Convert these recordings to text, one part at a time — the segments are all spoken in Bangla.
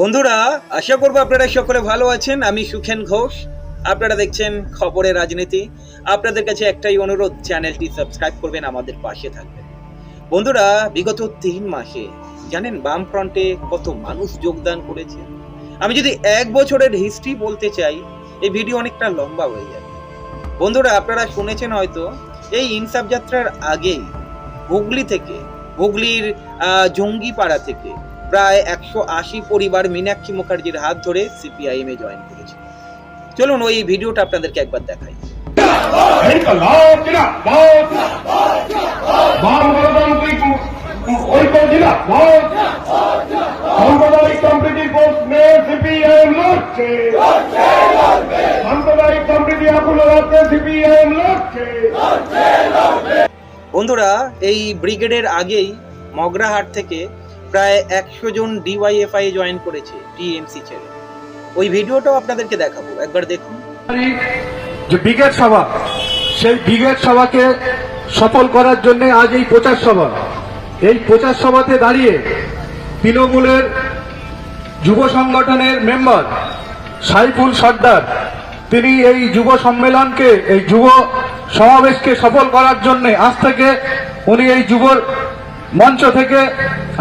বন্ধুরা, আশা করব আপনারা সকলে ভালো আছেন। আমি সুখেন ঘোষ। আপনারা দেখছেন খবরের রাজনীতি। আপনাদের কাছে একটাই অনুরোধ, চ্যানেলটি সাবস্ক্রাইব করবেন, আমাদের পাশে থাকবেন। বন্ধুরা, বিগত তিন মাসে, জানেন বাম ফ্রন্টে কত মানুষ যোগদান করেছে? আমি যদি এক বছরের হিস্ট্রি বলতে চাই, এই ভিডিও অনেকটা লম্বা হয়ে যাবে। বন্ধুরা, আপনারা শুনেছেন হয়তো, এই ইনসাফ যাত্রার আগেই হুগলি থেকে, হুগলির জঙ্গিপাড়া থেকে প্রায় একশো আশি পরিবার মীনাক্ষী মুখার্জির হাত ধরে সিপিআইএম জয়েন করেছে। চলুন ওই ভিডিওটা আপনাদেরকে একবার দেখাই। বন্ধুরা, এই ব্রিগেডের আগেই মগরাহাট থেকে প্রায় একশো জন ডিওয়াইএফআই জয়েন করেছে টিএমসি ছেড়ে। ওই ভিডিওটাও আপনাদেরকে দেখাবো, একবার দেখুন। যে ব্রিগেড সভা, সেই ব্রিগেড সভাকে সফল করার জন্য আজ এই প্রচার সভা। এই প্রচার সভাতে দাঁড়িয়ে তৃণমূলের যুব সংগঠনের মেম্বার সাইফুল সর্দার, তিনি এই যুব সম্মেলনকে, এই যুব সমাবেশকে সফল করার জন্য আজ থেকে উনি এই যুব মঞ্চ থেকে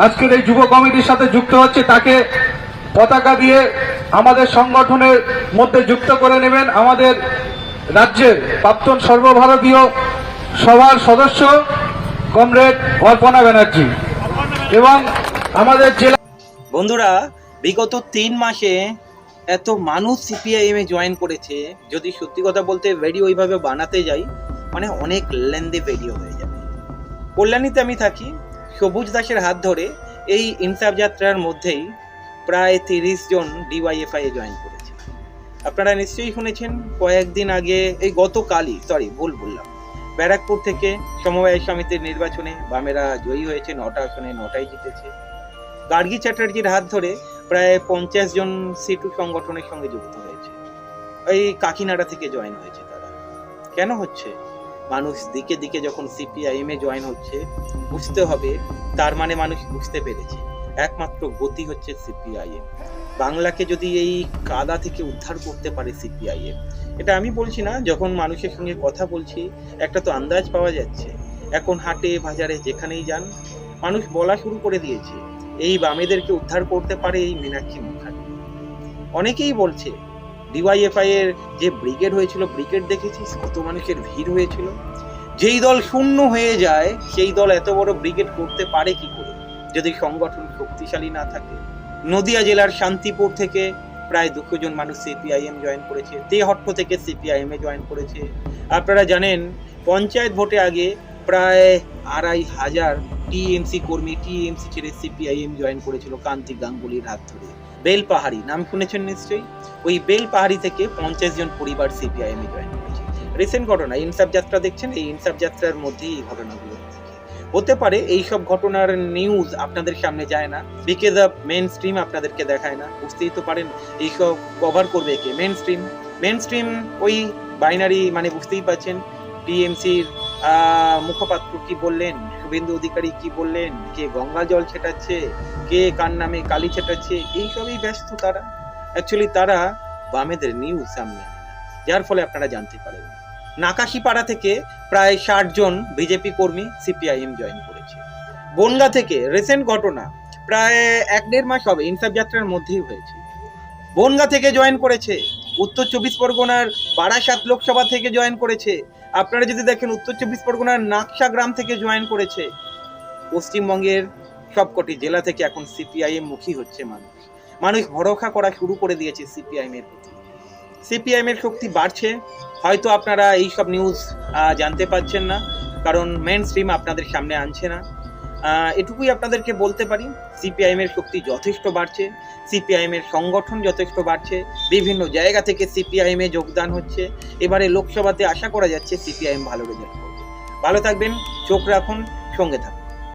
আজকের এই যুব কমিটির সাথে যুক্ত হচ্ছে, তাকে পতাকা দিয়ে আমাদের সংগঠনের মধ্যে যুক্ত করে নেবেন আমাদের রাজ্যের প্রাক্তন সর্বভারতীয় সভার সদস্য কমরেড অর্পণা ব্যানার্জি এবং আমাদের জেলা বন্ধুরা, বিগত তিন মাসে এত মানুষ সিপিআইএম এ জয়েন করেছে, যদি সত্যি কথা বলতে ভিডিও ওইভাবে বানাতে যাই মানে অনেক লেন্দি ভিডিও হয়ে যাবে। কল্যাণীতে আমি থাকি সবুজ দাসের হাত ধরে এই ইনসাফ যাত্রার মধ্যেই প্রায় তিরিশ জন ডিওয়াইএফআই এ জয়েন করেছে। আপনারা নিশ্চয়ই শুনেছেন, কয়েকদিন আগে, এই গতকালই সরি ভুল বললাম, ব্যারাকপুর থেকে সমবায় সমিতির নির্বাচনে বামেরা জয়ী হয়েছে, নটা আসনে নটাই জিতেছে। গার্গী চ্যাটার্জির হাত ধরে প্রায় পঞ্চাশ জন সিটু সংগঠনের সঙ্গে যুক্ত হয়েছে। এই কাকিনাড়া থেকে জয়েন হয়েছে তারা। কেন হচ্ছে? মানুষ দিকে দিকে যখন সিপিআইএম এ জয়েন হচ্ছে, বুঝতে হবে তার মানে মানুষ বুঝতে পেরেছে। একমাত্র গতি হচ্ছে সিপিআইএম বাংলাকে যদি এই কাদা থেকে উদ্ধার করতে পারে সিপিআইএম এটা আমি বলছি না, যখন মানুষের সঙ্গে কথা বলছি, একটা তো আন্দাজ পাওয়া যাচ্ছে। এখন হাটে, বাজারে, যেখানেই যান, মানুষ বলা শুরু করে দিয়েছে, এই বামেদেরকে উদ্ধার করতে পারে এই মীনাক্ষী মুখার্জি। অনেকেই বলছে ডিওয়াইএফআই এর যে ব্রিগেড হয়েছিল ব্রিগেড দেখেছিস? কত মানুষের ভিড় হয়েছিল? যেই দল শূন্য হয়ে যায়, সেই দল এত বড় ব্রিগেড করতে পারে কি করে? যদি সংগঠন শক্তিশালী না থাকে। নদিয়া জেলার শান্তিপুর থেকে প্রায় দুশো জন মানুষ সিপিআইএম জয়েন করেছে। তেহট্ট থেকে সিপিআইএম এ জয়েন করেছে। আপনারা জানেন, পঞ্চায়েত ভোটে আগে প্রায় আড়াই হাজার টিএমসি কর্মী, টিএমসি ছেড়ে সিপিআইএম জয়েন করেছিল কান্তি গাঙ্গুলির হাত ধরে। বেল পাহাড়ি নাম শুনেছেন নিশ্চয়ই? ওই বেল পাহাড়ি থেকে পঞ্চাশ জন পরিবার সিপিআইএম জয়েন করেছে। রিসেন্ট ঘটনা, ইনসাফ যাত্রা দেখছেন? এই ইনসাফ যাত্রার মধ্যেই এই ঘটনাগুলো হতে পারে এই সব ঘটনার নিউজ আপনাদের সামনে যায় না। বিকজ অফ মেন স্ট্রিম আপনাদেরকে দেখায় না। বুঝতেই তো পারেন এইসব কভার করবে কে? মেন স্ট্রিম মেন স্ট্রিম ওই বাইনারি মানে বুঝতেই পারছেন, টিএমসির মুখপাত্র কি বললেন? শুভেন্দু অধিকারী কি বললেন? কে গঙ্গা জল ছেটাচ্ছে? কে কার নামে কালি ছেটাচ্ছে? এইসবই ব্যস্ত তারা। অ্যাকচুয়ালি তারা বামেদের নিউজ সামনে যার ফলে আপনারা জানতে পারেন নাকাশিপাড়া থেকে প্রায় ষাট জন বিজেপি কর্মী সিপিআইএম জয়েন করেছে। বনগা থেকে রিসেন্ট ঘটনা প্রায় এক দেড় মাস হবে, ইনসাফ যাত্রার মধ্যেই হয়েছে। বনগা থেকে জয়েন করেছে। উত্তর চব্বিশ পরগনার বারাসাত লোকসভা থেকে জয়েন করেছে। আপনারা যদি দেখেন উত্তর চব্বিশ পরগনার নাকশা গ্রাম থেকে জয়েন করেছে। পশ্চিমবঙ্গের সবকটি জেলা থেকে এখন সিপিআইএম মুখী হচ্ছে মানুষ। মানুষ ভরসা করা শুরু করে দিয়েছে সিপিআইএম এর প্রতি। সিপিআইএম এর শক্তি বাড়ছে। হয়তো আপনারা এই সব নিউজ জানতে পারছেন না। কারণ মেন স্ট্রিম আপনাদের সামনে আনছে না। এটুকুই আপনাদেরকে বলতে পারি সিপিআইএম এর শক্তি যথেষ্ট বাড়ছে সিপিআইএম এর সংগঠন যথেষ্ট বাড়ছে, বিভিন্ন জায়গা থেকে সিপিআইএম যোগদান হচ্ছে, এবারে লোকসভাতে আশা করা যাচ্ছে সিপিআইএম ভালো রেজাল্ট করবে ভালো থাকবেন, চোখ রাখুন, সঙ্গে থাকুন।